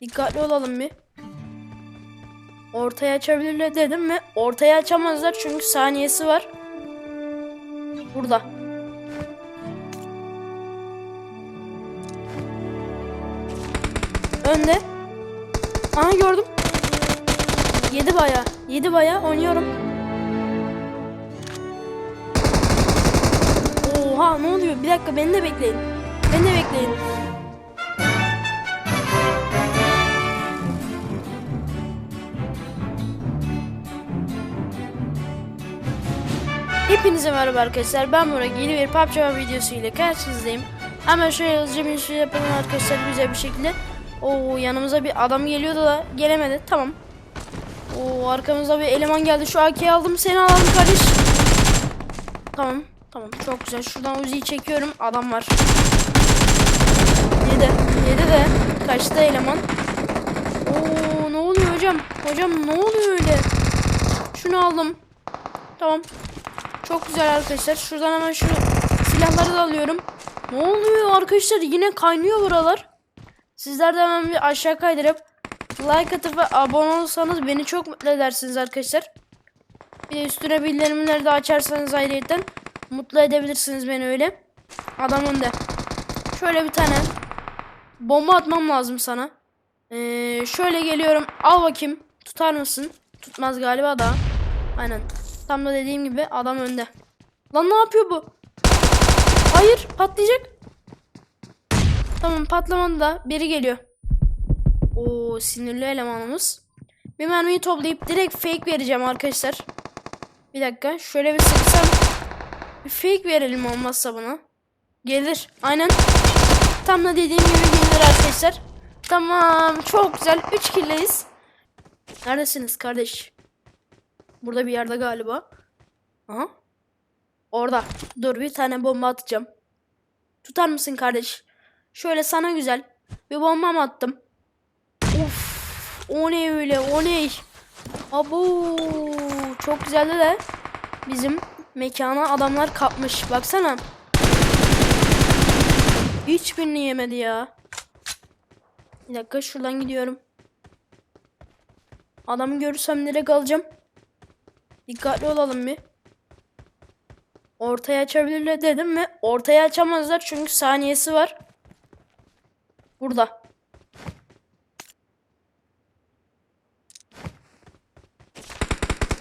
Dikkatli olalım bir. Ortaya açabilirler dedim ve ortaya açamazlar çünkü saniyesi var. Burada. Önde. Aha gördüm. Yedi baya. Yedi baya oynuyorum. Oha ne oluyor? Bir dakika beni de bekleyin. Beni de bekleyin. Hepinize merhaba arkadaşlar. Ben Burak. Yeni bir PUBG videosu ile karşınızdayım. Hemen şöyle hızlıca bir şey yapalım arkadaşlar güzel bir şekilde. Oo yanımıza bir adam geliyordu da gelemedi. Tamam. Oo arkamızda bir eleman geldi. Şu AK'yi aldım. Seni alalım kardeş. Tamam. Tamam çok güzel. Şuradan Uzi'yi çekiyorum. Adam var. Yedi. Yedi de. Kaçtı eleman. Oo ne oluyor hocam? Hocam ne oluyor öyle? Şunu aldım. Tamam. Çok güzel arkadaşlar. Şuradan hemen şu silahları da alıyorum. Ne oluyor arkadaşlar? Yine kaynıyor buralar. Sizler de hemen bir aşağı kaydırıp like atıp ve abone olursanız beni çok mutlu edersiniz arkadaşlar. Bir de üstüne bildirimleri de açarsanız ayrıyetten mutlu edebilirsiniz beni öyle. Adam önde. Şöyle bir tane bomba atmam lazım sana. Ee, şöyle geliyorum. Al bakayım. Tutar mısın? Tutmaz galiba da. Aynen. Tam da dediğim gibi adam önde. Lan ne yapıyor bu? Hayır patlayacak. Tamam patlamadı da biri geliyor. Oo sinirli elemanımız. Bir mermiyi toplayıp direkt fake vereceğim arkadaşlar. Bir dakika şöyle bir sıksam. Bir fake verelim olmazsa buna. Gelir. Aynen. Tam da dediğim gibi gelir arkadaşlar. Tamam çok güzel. 3 killeyiz. Neredesiniz kardeş? Burada bir yerde galiba. Aha. Orada. Dur bir tane bomba atacağım. Tutar mısın kardeş? Şöyle sana güzel. Bir bomba mı attım? Of. O ne öyle? O ne? Abo. Çok güzeldi de bizim mekana adamlar kapmış. Baksana. Hiçbirini yemedi ya. Bir dakika şuradan gidiyorum. Adamı görürsem direkt alacağım. Dikkatli olalım bir. Ortaya açabilirler dedim ve ortaya açamazlar çünkü saniyesi var. Burada.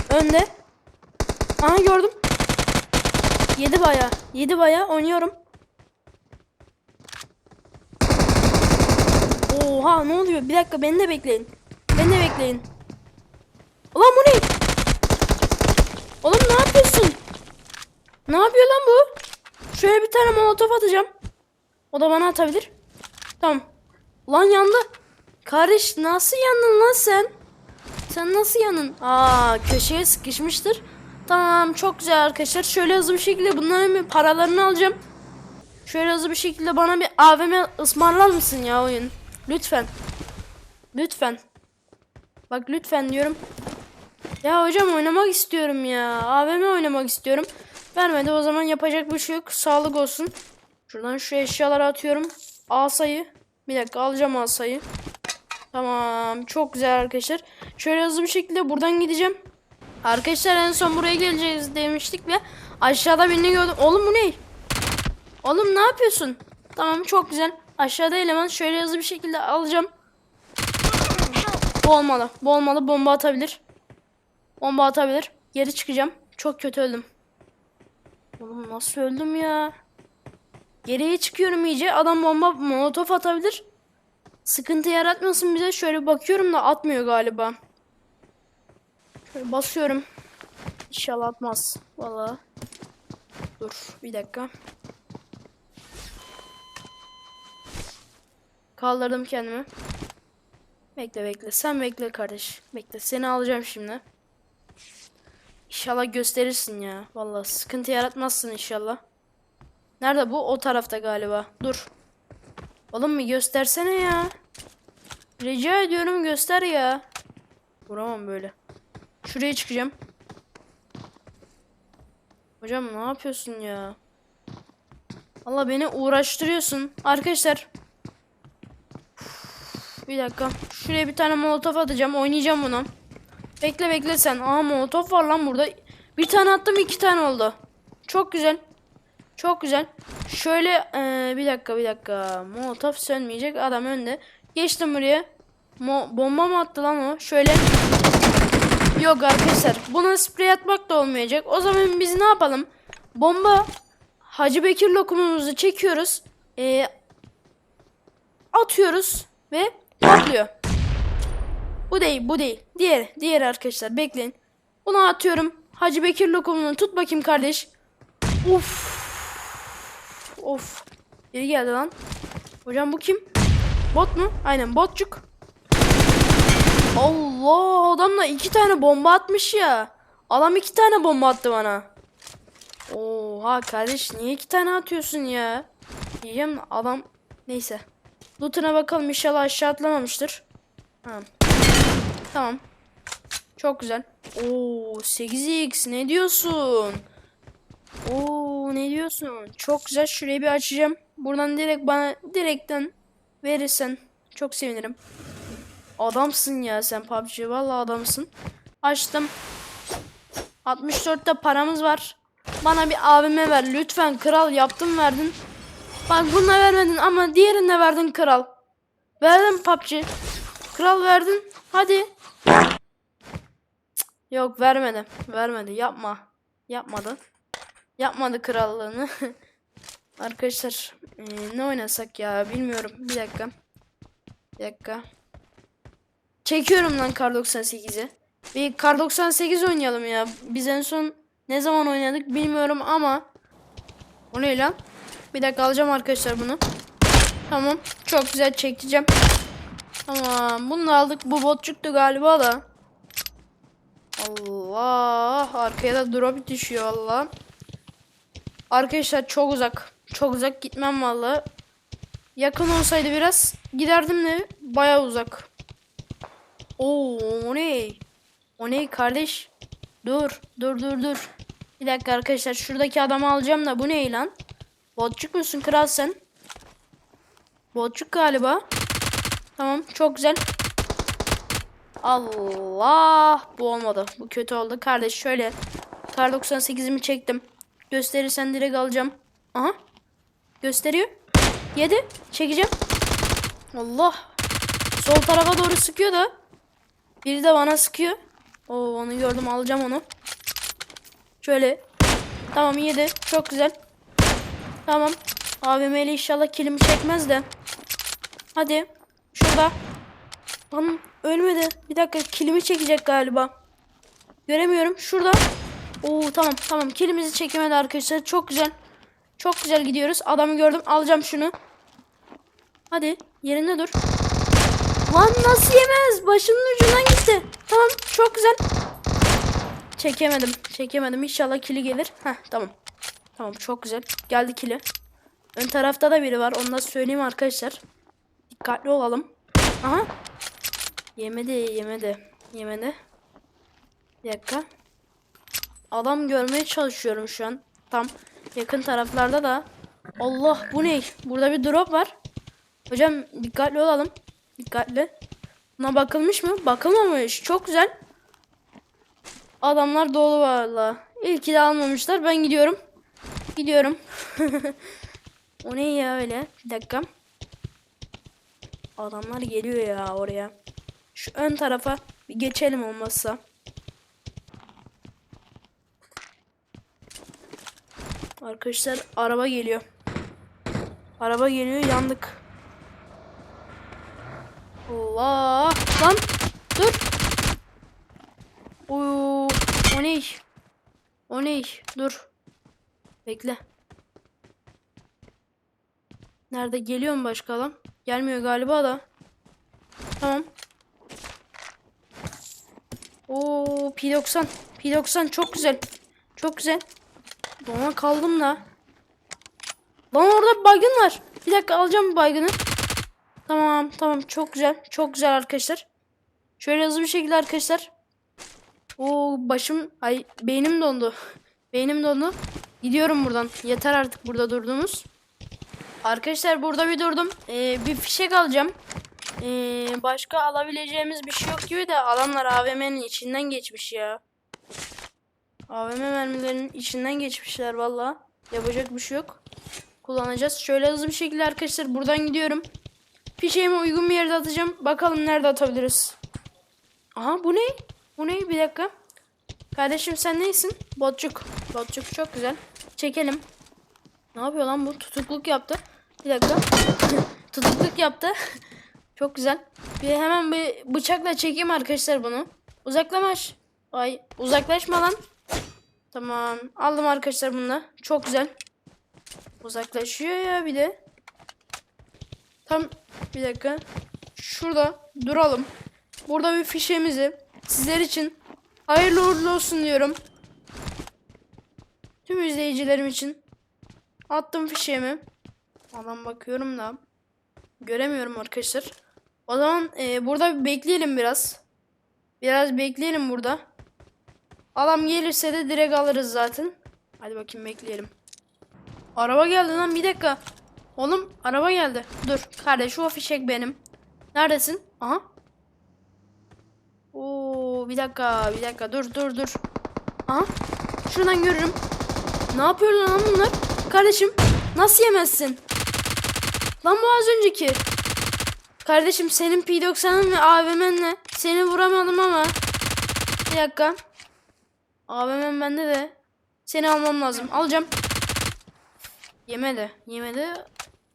Önde. Aha gördüm. Yedi baya. Yedi baya oynuyorum. Oha ne oluyor? Bir dakika beni de bekleyin. Beni de bekleyin. Ulan bu ne? Oğlum ne yapıyorsun? Ne yapıyor lan bu? Şöyle bir tane molotof atacağım. O da bana atabilir. Tamam. Lan yandı. Kardeş nasıl yandın lan sen? Sen nasıl yandın? Aa köşeye sıkışmıştır. Tamam çok güzel arkadaşlar. Şöyle hızlı bir şekilde bunların paralarını alacağım. Şöyle hızlı bir şekilde bana bir AVM ısmarlar mısın ya oyun? Lütfen. Lütfen. Bak lütfen diyorum. Ya hocam oynamak istiyorum ya. AVM oynamak istiyorum. Vermedi o zaman yapacak bir şey yok. Sağlık olsun. Şuradan şu eşyaları atıyorum. Asayı. Bir dakika alacağım asayı. Tamam. Çok güzel arkadaşlar. Şöyle hızlı bir şekilde buradan gideceğim. Arkadaşlar en son buraya geleceğiz demiştik ve aşağıda birini gördüm. Oğlum bu ne? Oğlum ne yapıyorsun? Tamam çok güzel. Aşağıda eleman şöyle hızlı bir şekilde alacağım. Bu olmalı. Bu olmalı. Bomba atabilir. Bomba atabilir. Geri çıkacağım. Çok kötü öldüm. Oğlum nasıl öldüm ya? Geriye çıkıyorum iyice. Adam bomba molotof atabilir. Sıkıntı yaratmasın bize. Şöyle bakıyorum da atmıyor galiba. Şöyle basıyorum. İnşallah atmaz. Valla. Dur bir dakika. Kaldırdım kendimi. Bekle bekle. Sen bekle kardeş. Bekle. Seni alacağım şimdi. İnşallah gösterirsin ya. Vallahi sıkıntı yaratmazsın inşallah. Nerede bu? O tarafta galiba. Dur. Oğlum bir göstersene ya. Rica ediyorum göster ya. Vuramam böyle. Şuraya çıkacağım. Hocam ne yapıyorsun ya? Allah beni uğraştırıyorsun. Arkadaşlar. Bir dakika. Şuraya bir tane molotof atacağım. Oynayacağım bunu. Bekle bekle sen. Aa molotof var lan burada. Bir tane attım iki tane oldu. Çok güzel. Çok güzel. Şöyle eee, bir dakika bir dakika. Molotof sönmeyecek. Adam önde. Geçtim buraya. Mo bomba mı attı lan o? Şöyle. Yok arkadaşlar. Buna sprey atmak da olmayacak. O zaman biz ne yapalım? Bomba Hacı Bekir lokumumuzu çekiyoruz. Ee, atıyoruz ve patlıyor. Bu değil, bu değil. Diğer, diğer arkadaşlar bekleyin. Bunu atıyorum. Hacı Bekir lokumunu tut bakayım kardeş. Of. Of. Biri geldi lan. Hocam bu kim? Bot mu? Aynen botçuk. Allah adamla iki tane bomba atmış ya. Adam iki tane bomba attı bana. Oha kardeş niye iki tane atıyorsun ya? Diyeceğim adam neyse. Loot'una bakalım inşallah aşağı atlamamıştır. Tamam. Tamam. Çok güzel. Oo 8x ne diyorsun? Oo ne diyorsun? Çok güzel. Şurayı bir açacağım. Buradan direkt bana direkten verirsen çok sevinirim. Adamsın ya sen PUBG. Vallahi adamsın. Açtım. 64'te paramız var. Bana bir AVM ver lütfen kral yaptım verdin. Bak bununla vermedin ama diğerinde verdin kral. Verdin PUBG. Kral verdin. Hadi. Yok vermedi. Vermedi. Yapma. Yapmadı. Yapmadı krallığını. Arkadaşlar eee, ne oynasak ya bilmiyorum. Bir dakika. Bir dakika. Çekiyorum lan Kar 98'i. Bir Kar 98 oynayalım ya. Biz en son ne zaman oynadık bilmiyorum ama. O ne lan? Bir dakika alacağım arkadaşlar bunu. Tamam. Çok güzel çekeceğim. Tamam. Bunu da aldık. Bu botçuktu galiba da. Allah. Arkaya da drop düşüyor valla. Arkadaşlar çok uzak. Çok uzak gitmem valla. Yakın olsaydı biraz giderdim de baya uzak. Oo o ne? O ne kardeş? Dur dur dur dur. Bir dakika arkadaşlar şuradaki adamı alacağım da bu ne lan? Botçuk musun kral sen? Botçuk galiba. Tamam çok güzel. Allah bu olmadı. Bu kötü oldu. Kardeş şöyle. Kar 98'imi çektim. Gösterirsen direkt alacağım. Aha. Gösteriyor. 7. Çekeceğim. Allah. Sol tarafa doğru sıkıyor da. Biri de bana sıkıyor. Oo onu gördüm alacağım onu. Şöyle. Tamam 7. Çok güzel. Tamam. AVM ile inşallah kilimi çekmez de. Hadi. Şurada. Lan ölmedi. Bir dakika kilimi çekecek galiba. Göremiyorum. Şurada. Oo tamam tamam. Kilimizi çekemedi arkadaşlar. Çok güzel. Çok güzel gidiyoruz. Adamı gördüm. Alacağım şunu. Hadi. Yerinde dur. Lan nasıl yemez? Başının ucundan gitti. Tamam. Çok güzel. Çekemedim. Çekemedim. İnşallah kili gelir. Heh tamam. Tamam çok güzel. Geldi kili. Ön tarafta da biri var. Onu da söyleyeyim arkadaşlar. Dikkatli olalım. Aha. Yemedi, yemedi. Yemedi. Bir dakika. Adam görmeye çalışıyorum şu an. Tam yakın taraflarda da. Allah bu ne? Burada bir drop var. Hocam dikkatli olalım. Dikkatli. Buna bakılmış mı? Bakılmamış. Çok güzel. Adamlar dolu valla. İlki de almamışlar. Ben gidiyorum. Gidiyorum. o ne ya öyle? Bir dakika. Adamlar geliyor ya oraya. Şu ön tarafa bir geçelim olmazsa. Arkadaşlar araba geliyor. Araba geliyor yandık. Allah lan dur. Oo, o ne iş? O ne iş? Dur. Bekle. Nerede geliyor mu başka adam? Gelmiyor galiba da. Tamam. Oo P90. P90 çok güzel. Çok güzel. Dona kaldım da. Lan orada bir baygın var. Bir dakika alacağım bu baygını. Tamam tamam çok güzel. Çok güzel arkadaşlar. Şöyle hızlı bir şekilde arkadaşlar. Oo başım ay beynim dondu. Beynim dondu. Gidiyorum buradan. Yeter artık burada durduğumuz. Arkadaşlar burada bir durdum. Ee, bir fişek alacağım. Ee, başka alabileceğimiz bir şey yok gibi de adamlar AVM'nin içinden geçmiş ya. AVM mermilerinin içinden geçmişler valla. Yapacak bir şey yok. Kullanacağız. Şöyle hızlı bir şekilde arkadaşlar buradan gidiyorum. Fişeğimi uygun bir yerde atacağım. Bakalım nerede atabiliriz. Aha bu ne? Bu ne? Bir dakika. Kardeşim sen neysin? Botçuk. Botçuk çok güzel. Çekelim. Ne yapıyor lan bu? Tutukluk yaptı. Bir dakika. Tutukluk yaptı. çok güzel. Bir hemen bir bıçakla çekeyim arkadaşlar bunu. Uzaklaş. Ay uzaklaşma lan. Tamam. Aldım arkadaşlar bunu da. Çok güzel. Uzaklaşıyor ya bir de. Tam bir dakika. Şurada duralım. Burada bir fişemizi sizler için hayırlı uğurlu olsun diyorum. Tüm izleyicilerim için attım fişeğimi. Adam bakıyorum da göremiyorum arkadaşlar. O zaman e, burada bekleyelim biraz. Biraz bekleyelim burada. Adam gelirse de direkt alırız zaten. Hadi bakayım bekleyelim. Araba geldi lan bir dakika. Oğlum araba geldi. Dur kardeş o fişek benim. Neredesin? Aha. Oo bir dakika bir dakika dur dur dur. Aha. Şuradan görürüm. Ne yapıyorlar lan bunlar? Kardeşim nasıl yemezsin? Lan bu az önceki. Kardeşim senin P90'ın ve AVM'nle seni vuramadım ama. Bir dakika. AVM bende de. Seni almam lazım. Alacağım. Yemedi. Yemedi.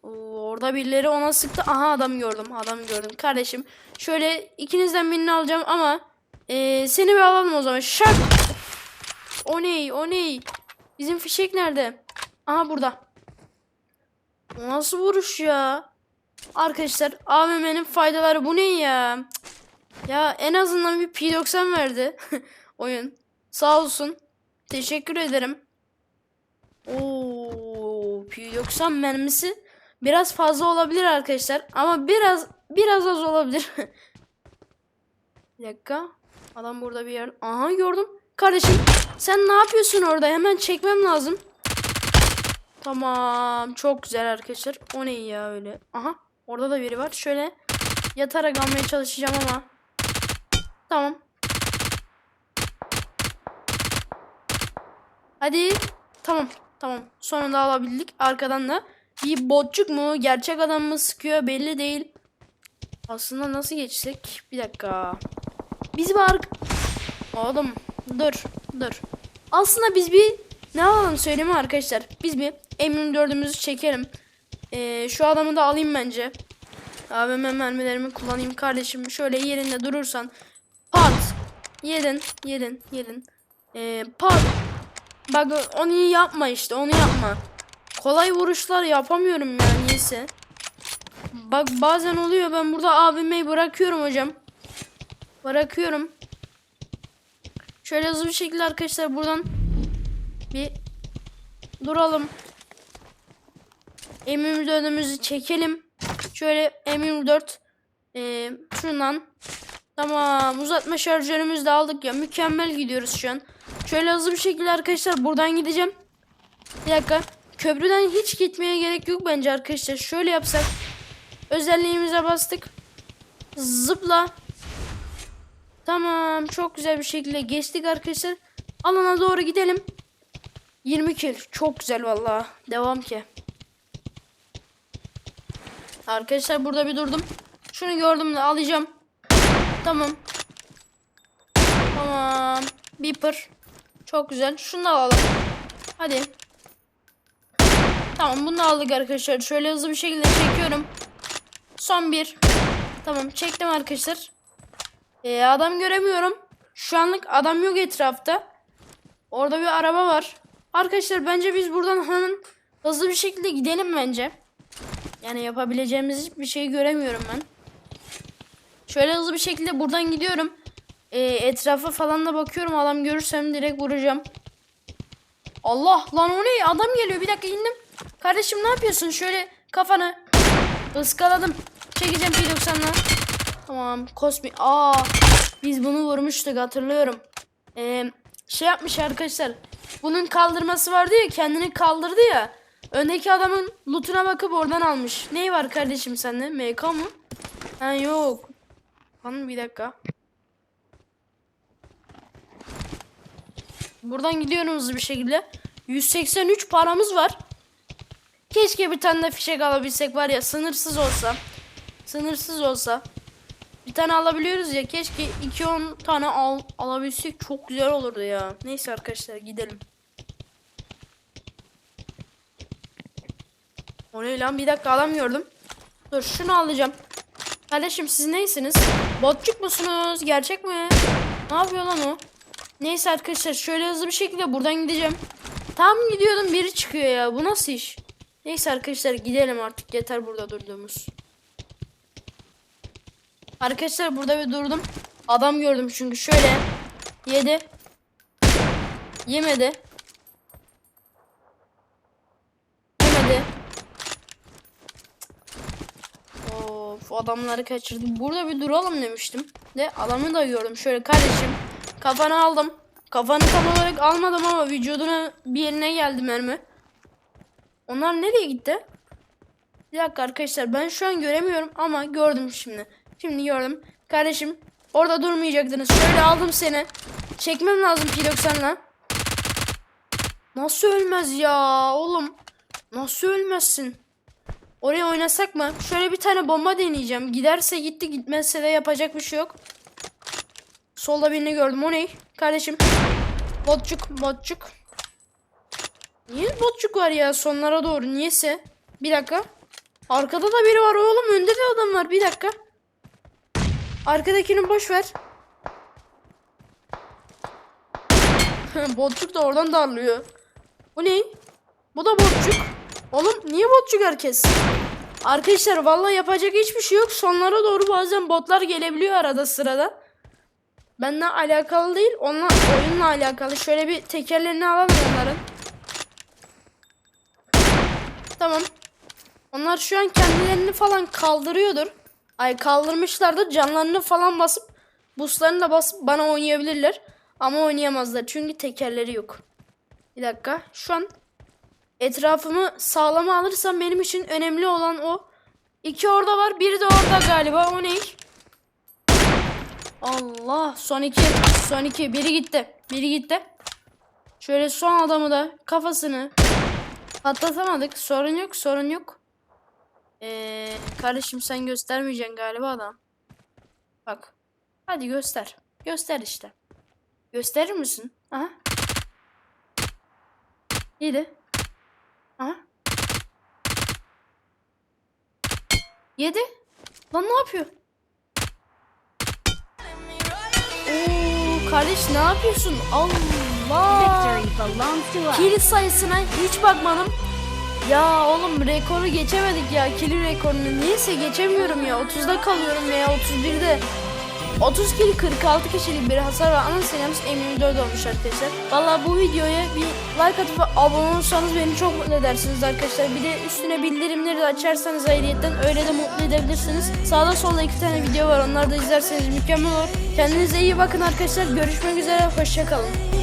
Oo, orada birileri ona sıktı. Aha adam gördüm. Adam gördüm. Kardeşim şöyle ikinizden birini alacağım ama eee, seni bir alalım o zaman. Şak. O ney? O ney? Bizim fişek nerede? Aha burada. Nasıl vuruş ya? Arkadaşlar AVM'nin faydaları bu ne ya? Ya en azından bir P90 verdi oyun. Sağ olsun. Teşekkür ederim. Oo, P90 mermisi biraz fazla olabilir arkadaşlar ama biraz biraz az olabilir. bir dakika. Adam burada bir yer. Aha gördüm. Kardeşim sen ne yapıyorsun orada? Hemen çekmem lazım. Tamam. Çok güzel arkadaşlar. O ne ya öyle? Aha. Orada da biri var. Şöyle yatarak almaya çalışacağım ama. Tamam. Hadi. Tamam. Tamam. Sonunda alabildik. Arkadan da bir botçuk mu? Gerçek adam mı sıkıyor? Belli değil. Aslında nasıl geçsek? Bir dakika. Biz var. Oğlum dur. Dur. Aslında biz bir ne alalım söyleyeyim mi arkadaşlar? Biz bir M24'ümüzü çekelim. Ee, şu adamı da alayım bence. AVM mermilerimi kullanayım kardeşim. Şöyle yerinde durursan. Pat. Yedin. Yedin. Yedin. Ee, pat. Bak onu yapma işte onu yapma. Kolay vuruşlar yapamıyorum ya niyeyse. Bak bazen oluyor ben burada AVM'yi bırakıyorum hocam. Bırakıyorum. Şöyle hızlı bir şekilde arkadaşlar buradan bir duralım. M24'ümüzü çekelim. Şöyle M24 e, şundan Tamam uzatma şarjörümüzü de aldık ya mükemmel gidiyoruz şu an. Şöyle hızlı bir şekilde arkadaşlar buradan gideceğim. Bir dakika. Köprüden hiç gitmeye gerek yok bence arkadaşlar. Şöyle yapsak. Özelliğimize bastık. Zıpla. Tamam çok güzel bir şekilde geçtik arkadaşlar. Alana doğru gidelim. 20 kill. Çok güzel vallahi. Devam ki. Arkadaşlar burada bir durdum. Şunu gördüm de alacağım. Tamam. Tamam. Beeper. Çok güzel. Şunu da alalım. Hadi. Tamam bunu da aldık arkadaşlar. Şöyle hızlı bir şekilde çekiyorum. Son bir. Tamam çektim arkadaşlar. Ee, adam göremiyorum. Şu anlık adam yok etrafta. Orada bir araba var. Arkadaşlar bence biz buradan hemen hızlı bir şekilde gidelim bence. Yani yapabileceğimiz hiçbir şey göremiyorum ben. Şöyle hızlı bir şekilde buradan gidiyorum. Ee, etrafa falan da bakıyorum. Adam görürsem direkt vuracağım. Allah lan o ne? Adam geliyor. Bir dakika indim. Kardeşim ne yapıyorsun? Şöyle kafanı ıskaladım. Çekeceğim P90'la. Tamam. Kosmi. Aa, biz bunu vurmuştuk hatırlıyorum. Ee, şey yapmış arkadaşlar. Bunun kaldırması vardı ya. Kendini kaldırdı ya. Öndeki adamın lootuna bakıp oradan almış. Neyi var kardeşim sende? MK mı? Ha yok. Lan bir dakika. Buradan gidiyorum hızlı bir şekilde. 183 paramız var. Keşke bir tane de fişek alabilsek var ya sınırsız olsa. Sınırsız olsa. Bir tane alabiliyoruz ya keşke 2-10 tane al, alabilsek çok güzel olurdu ya. Neyse arkadaşlar gidelim. O ne lan bir dakika adam gördüm. Dur şunu alacağım. Kardeşim siz neysiniz? Botçuk musunuz? Gerçek mi? Ne yapıyor lan o? Neyse arkadaşlar şöyle hızlı bir şekilde buradan gideceğim. Tam gidiyordum biri çıkıyor ya. Bu nasıl iş? Neyse arkadaşlar gidelim artık. Yeter burada durduğumuz. Arkadaşlar burada bir durdum. Adam gördüm çünkü şöyle. Yedi. Yemedi. Yemedi. Of adamları kaçırdım. Burada bir duralım demiştim. De adamı da gördüm. Şöyle kardeşim kafanı aldım. Kafanı tam olarak almadım ama vücuduna bir yerine geldi mermi. Onlar nereye gitti? Bir dakika arkadaşlar ben şu an göremiyorum ama gördüm şimdi. Şimdi gördüm. Kardeşim orada durmayacaktınız. Şöyle aldım seni. Çekmem lazım P90'la. Nasıl ölmez ya oğlum? Nasıl ölmezsin? Oraya oynasak mı? Şöyle bir tane bomba deneyeceğim. Giderse gitti gitmezse de yapacak bir şey yok. Solda birini gördüm. O ne? Kardeşim. Botçuk botçuk. Niye botçuk var ya sonlara doğru? Niyese? Bir dakika. Arkada da biri var oğlum. Önde de adam var. Bir dakika. Arkadakini boş ver. botçuk da oradan darlıyor. Bu ne? Bu da botçuk. Oğlum niye botçuk herkes? Arkadaşlar vallahi yapacak hiçbir şey yok. Sonlara doğru bazen botlar gelebiliyor arada sırada. Benimle alakalı değil, onunla oyunla alakalı. Şöyle bir tekerlerini alalım onların. Tamam. Onlar şu an kendilerini falan kaldırıyordur. Ay kaldırmışlardır. Canlarını falan basıp buslarını da basıp bana oynayabilirler. Ama oynayamazlar çünkü tekerleri yok. Bir dakika. Şu an etrafımı sağlama alırsam benim için önemli olan o. İki orada var, biri de orada galiba. O ne? Allah, son iki, son iki. Biri gitti, biri gitti. Şöyle son adamı da kafasını patlatamadık. Sorun yok, sorun yok. Ee, kardeşim sen göstermeyeceksin galiba adam. Bak. Hadi göster. Göster işte. Gösterir misin? Aha. Yedi. Aha. Yedi. Lan ne yapıyor? Oo, kardeş ne yapıyorsun? Allah. Kill sayısına hiç bakmadım. Ya oğlum rekoru geçemedik ya kill rekorunu. Niyeyse geçemiyorum ya. 30'da kalıyorum veya 31'de. 30 kill 46 kişilik bir hasar var. Ana sayımız M24 olmuş arkadaşlar. Valla bu videoya bir like atıp abone olursanız beni çok mutlu edersiniz arkadaşlar. Bir de üstüne bildirimleri de açarsanız ayrıyetten öyle de mutlu edebilirsiniz. Sağda solda iki tane video var. Onları da izlerseniz mükemmel olur. Kendinize iyi bakın arkadaşlar. Görüşmek üzere. Hoşçakalın.